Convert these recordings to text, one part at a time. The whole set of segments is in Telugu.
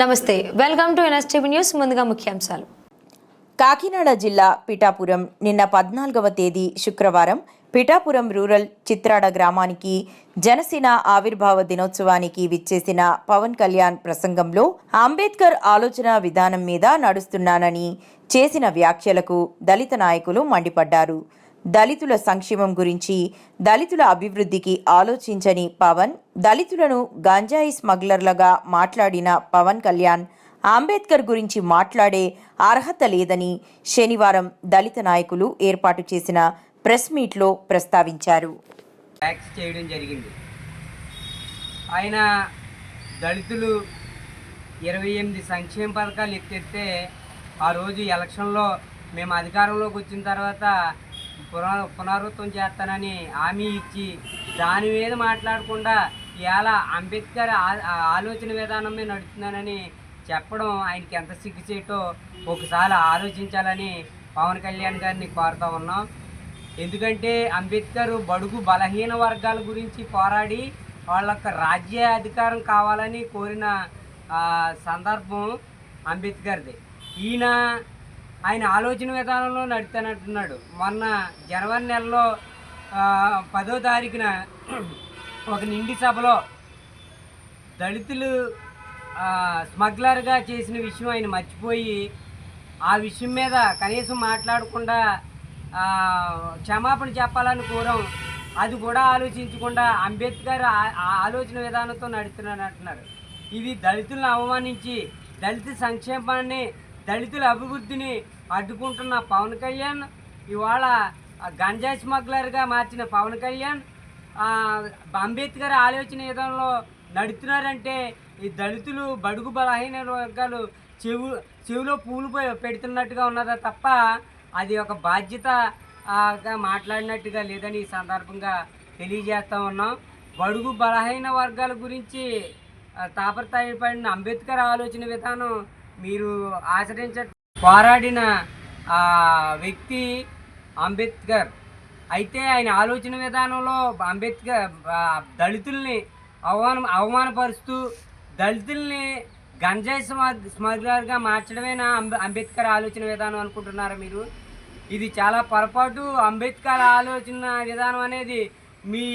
నమస్తే వెల్కమ్ టు ఎన్ఎస్టీవీ న్యూస్ ముందుగా ముఖ్యాంశాలు. కాకినాడ జిల్లా పిఠాపురం నిన్న పద్నాలుగవ తేదీ శుక్రవారం పిఠాపురం రూరల్ చిత్రాడ గ్రామానికి జనసేన ఆవిర్భావ దినోత్సవానికి విచ్చేసిన పవన్ కళ్యాణ్ ప్రసంగంలో అంబేద్కర్ ఆలోచన విధానం మీద నడుస్తున్నానని చేసిన వ్యాఖ్యలకు దళిత నాయకులు మండిపడ్డారు. దళితుల సంక్షేమం గురించి దళితుల అభివృద్ధికి ఆలోచించని పవన్ దళితులను గంజాయి స్మగ్లర్లుగా మాట్లాడిన పవన్ కళ్యాణ్ అంబేద్కర్ గురించి మాట్లాడే అర్హత లేదని శనివారం దళిత నాయకులు ఏర్పాటు చేసిన ప్రెస్ మీట్లో ప్రస్తావించారు. చేయడం జరిగింది. ఆయన దళితులు ఇరవై ఎనిమిది సంక్షేమ పథకాలు ఎత్తెత్తే ఆ రోజు ఎలక్షన్లో మేము అధికారంలోకి వచ్చిన తర్వాత పునః పునరావృతం చేస్తానని హామీ ఇచ్చి దాని మీద మాట్లాడకుండా ఇలా అంబేద్కర్ ఆ- ఆలోచన విధానం మీద నడుస్తున్నానని చెప్పడం ఆయనకి ఎంత సిగ్గుచేటో ఒకసారి ఆలోచించాలని పవన్ కళ్యాణ్ గారిని కోరుతా ఉన్నాం. ఎందుకంటే అంబేద్కర్ బడుగు బలహీన వర్గాల గురించి పోరాడి వాళ్ళ యొక్క రాజ్య అధికారం కావాలని కోరిన సందర్భం అంబేద్కర్ది. ఈయన ఆయన ఆలోచన విధానంలో నడుతానంటున్నాడు మొన్న జనవరి నెలలో పదో తారీఖున ఒక నిండి సభలో దళితులు స్మగ్లర్గా చేసిన విషయం ఆయన మర్చిపోయి ఆ విషయం మీద కనీసం మాట్లాడకుండా క్షమాపణ చెప్పాలని కోరం. అది కూడా ఆలోచించకుండా అంబేద్కర్ ఆ- ఆలోచన విధానంతో నడుస్తున్నాడు అంటున్నారు. ఇది దళితులను అవమానించి దళిత సంక్షేమాన్ని దళితుల అభివృద్ధిని అడ్డుకుంటున్న పవన్ కళ్యాణ్ ఇవాళ ఆ గంజాయి స్మగ్లర్గా మార్చిన పవన్ కళ్యాణ్ అంబేద్కర్ ఆలోచన విధానంలో నడుతున్నారంటే ఈ దళితులు బడుగు బలహీన వర్గాలు చెవు చెవిలో పూలు పెడుతున్నట్టుగా ఉన్నదా తప్ప అది ఒక బాధ్యత మాట్లాడినట్టుగా లేదని ఈ సందర్భంగా తెలియజేస్తూ ఉన్నాం. బడుగు బలహీన వర్గాల గురించి తాపత్రయపడిన అంబేద్కర్ ఆలోచన విధానం మీరు ఆచరించ పోరాడిన వ్యక్తి అంబేద్కర్. అయితే ఆయన ఆలోచన విధానంలో అంబేద్కర్ దళితుల్ని అవమానం అవమానపరుస్తూ దళితుల్ని గంజాయి స్మగ్లర్గా మార్చడమేనా అంబేద్కర్ ఆలోచన విధానం అనుకుంటున్నారా మీరు? ఇది చాలా పొరపాటు. అంబేద్కర్ ఆలోచన విధానం అనేది మీ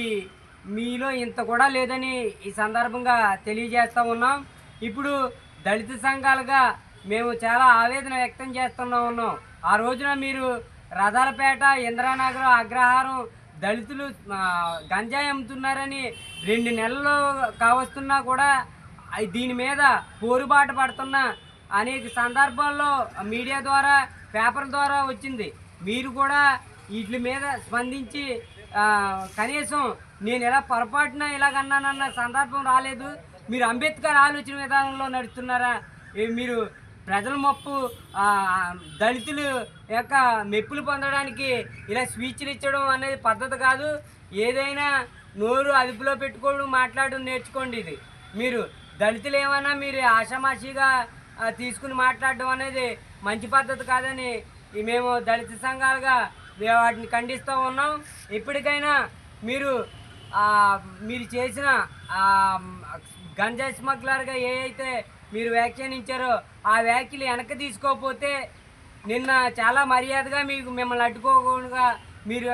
మీలో ఇంత కూడా లేదని ఈ సందర్భంగా తెలియజేస్తూ ఉన్నాం. ఇప్పుడు దళిత సంఘాలుగా మేము చాలా ఆవేదన వ్యక్తం చేస్తున్నా ఉన్నాం. ఆ రోజున మీరు రథాలపేట ఇంద్రానగర్ అగ్రహారం దళితులు గంజాయి అమ్ముతున్నారని రెండు నెలలు కావస్తున్నా కూడా దీని మీద పోరుబాటు పడుతున్న అనేక సందర్భాల్లో మీడియా ద్వారా పేపర్ ద్వారా వచ్చింది. మీరు కూడా వీటి మీద స్పందించి కనీసం నేను ఎలా పొరపాటున ఇలాగన్నానన్న సందర్భం రాలేదు. మీరు అంబేద్కర్ ఆలోచన విధానంలో నడుస్తున్నారా? మీరు ప్రజల మొప్పు దళితులు యొక్క మెప్పులు పొందడానికి ఇలా స్పీచ్లు ఇచ్చడం అనేది పద్ధతి కాదు. ఏదైనా నోరు అదుపులో పెట్టుకోవడం మాట్లాడడం నేర్చుకోండి ఇది. మీరు దళితులు ఏమైనా మీరు ఆషామాషిగా తీసుకుని మాట్లాడడం అనేది మంచి పద్ధతి కాదని మేము దళిత సంఘాలుగా మేము వాటిని ఖండిస్తూ ఉన్నాం. ఇప్పటికైనా మీరు మీరు చేసిన ఆ, గంజాయి స్మగ్లర్గా ఏ అయితే మీరు వ్యాఖ్యానించారో ఆ వ్యాఖ్యలు వెనక్కి తీసుకోకపోతే నిన్న చాలా మర్యాదగా మీకు మిమ్మల్ని అడ్డుకోకుండా మీరు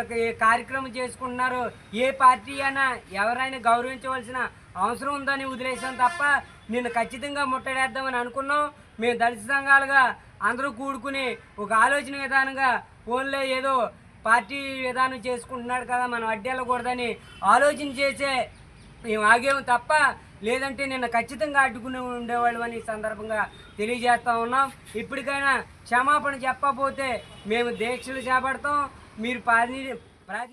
కార్యక్రమం చేసుకుంటున్నారు ఏ పార్టీ అయినా ఎవరైనా గౌరవించవలసిన అవసరం ఉందని వదిలేసాం తప్ప నిన్ను ఖచ్చితంగా ముట్టడేద్దామని అనుకున్నాం. మేము దళిత సంఘాలుగా అందరూ కూడుకుని ఒక ఆలోచన విధానంగా ఫోన్లో ఏదో పార్టీ విధానం చేసుకుంటున్నాడు కదా మనం అడ్డేళ్ళకూడదని ఆలోచన చేసే మేము ఆగాము తప్ప లేదంటే నిన్న ఖచ్చితంగా అడ్డుకుని ఉండేవాళ్ళు అని ఈ సందర్భంగా తెలియజేస్తా ఉన్నాం. ఇప్పటికైనా క్షమాపణ చెప్పకపోతే మేము దీక్షలు చేపడతాం. మీరు ప్రాతి ప్రాజెక్ట్